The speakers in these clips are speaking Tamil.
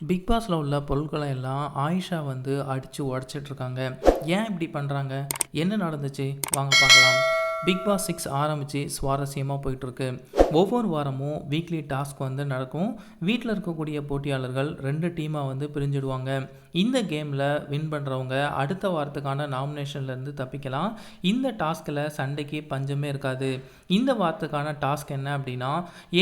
பிக் பாஸில் உள்ள பொருட்களை எல்லாம் ஆயிஷா வந்து அடித்து உடச்சிட்ருக்காங்க. ஏன் இப்படி பண்ணுறாங்க என்ன நடந்துச்சு? வாங்க பார்க்கலாம். பிக் பாஸ் சிக்ஸ் ஆரம்பித்து சுவாரஸ்யமாக போயிட்டுருக்கு ஒவ்வொரு வாரமும் வீக்லி டாஸ்க் வந்து நடக்கும். வீட்டில் இருக்கக்கூடிய போட்டியாளர்கள் ரெண்டு டீமாக வந்து பிரிஞ்சிடுவாங்க. இந்த கேமில் வின் பண்ணுறவங்க அடுத்த வாரத்துக்கான நாமினேஷன்லேருந்து தப்பிக்கலாம். இந்த டாஸ்கில் சண்டைக்கு பஞ்சமே இருக்காது. இந்த வாரத்துக்கான டாஸ்க் என்ன அப்படின்னா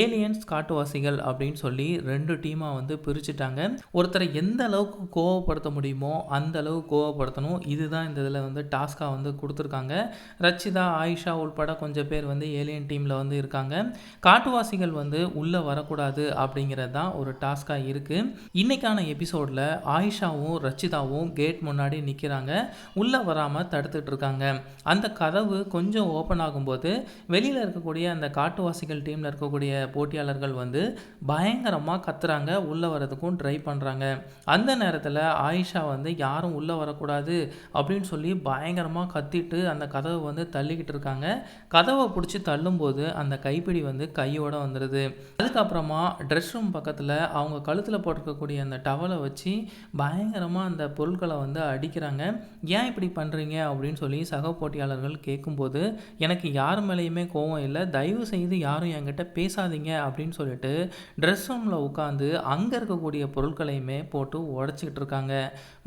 ஏலியன்ஸ் காட்டுவாசிகள் அப்படின்னு சொல்லி ரெண்டு டீமாக வந்து பிரிச்சுட்டாங்க. ஒருத்தரை எந்த அளவுக்கு கோவப்படுத்த முடியுமோ அந்த அளவு கோவப்படுத்தணும். இதுதான் இந்த இதில் வந்து டாஸ்க்காக வந்து கொடுத்துருக்காங்க. ரச்சிதா ஆயிஷா உள்பட கொஞ்சம் பேர் வந்து ஏலியன் டீமில் வந்து இருக்காங்க. காட்டுவாசிகள் வந்து உள்ளே வரக்கூடாது அப்படிங்கிறது தான் ஒரு டாஸ்க்காக இருக்குது இன்றைக்கான எபிசோடில் ஆயிஷாவும் ரச்சிதாவும் கேட் முன்னாடி நிற்கிறாங்க உள்ளே வராமல் தடுத்துட்டு இருக்காங்க. அந்த கதவு கொஞ்சம் ஓப்பன் ஆகும்போது வெளியில் இருக்கக்கூடிய அந்த காட்டுவாசிகள் டீமில் இருக்கக்கூடிய போட்டியாளர்கள் வந்து பயங்கரமாக கத்துறாங்க. உள்ளே வரதுக்கும் ட்ரை பண்ணுறாங்க அந்த நேரத்தில் ஆயிஷா வந்து யாரும் உள்ளே வரக்கூடாது அப்படின்னு சொல்லி பயங்கரமாக கத்திட்டு அந்த கதவை வந்து தள்ளிக்கிட்டு இருக்காங்க. கதவை பிடிச்சி தள்ளும்போது அந்த கைப்பிடி வந்து கையோட வந்துடுது அதுக்கப்புறமா ட்ரெஸ் ரூம் பக்கத்தில் அவங்க கழுத்தில் போட்டிருக்கக்கூடிய அந்த டவலை வச்சு பயங்கரமாக அந்த பொருட்களை வந்து அடிக்கிறாங்க. ஏன் இப்படி பண்ணுறீங்க அப்படின்னு சொல்லி சக போட்டியாளர்கள் கேட்கும்போது எனக்கு யார் மேலேயுமே கோவம் இல்லை. தயவு செய்து யாரும் என்கிட்ட பேசாதீங்க அப்படின்னு சொல்லிட்டு ட்ரெஸ் ரூமில் உட்காந்து அங்கே இருக்கக்கூடிய பொருட்களையுமே போட்டு உடச்சிக்கிட்டு இருக்காங்க.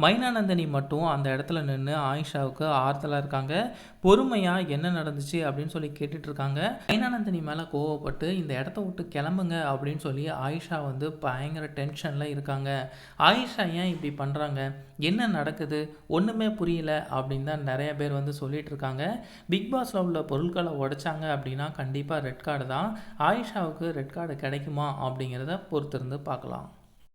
மைனானந்தனி மட்டும் அந்த இடத்துல நின்று ஆயிஷாவுக்கு ஆறுதலாக இருக்காங்க. பொறுமையாக என்ன நடந்துச்சு அப்படின்னு சொல்லி கேட்டுட்ருக்காங்க இருக்காங்க. மேலே கோவப்பட்டு இந்த இடத்த விட்டு கிளம்புங்க அப்படின்னு சொல்லி ஆயிஷா வந்து பயங்கர டென்ஷனில் இருக்காங்க. ஆயிஷா ஏன் இப்படி பண்ணுறாங்க என்ன நடக்குது? ஒன்றுமே புரியல அப்படின்னு தான் நிறைய பேர் வந்து சொல்லிட்டு இருக்காங்க. பிக் பாஸில் உள்ள பொருட்களை உடைச்சாங்க அப்படின்னா கண்டிப்பாக ரெட் கார்டு தான். ஆயிஷாவுக்கு ரெட் கார்டு கிடைக்குமா அப்படிங்கிறத பொறுத்திருந்து பார்க்கலாம்.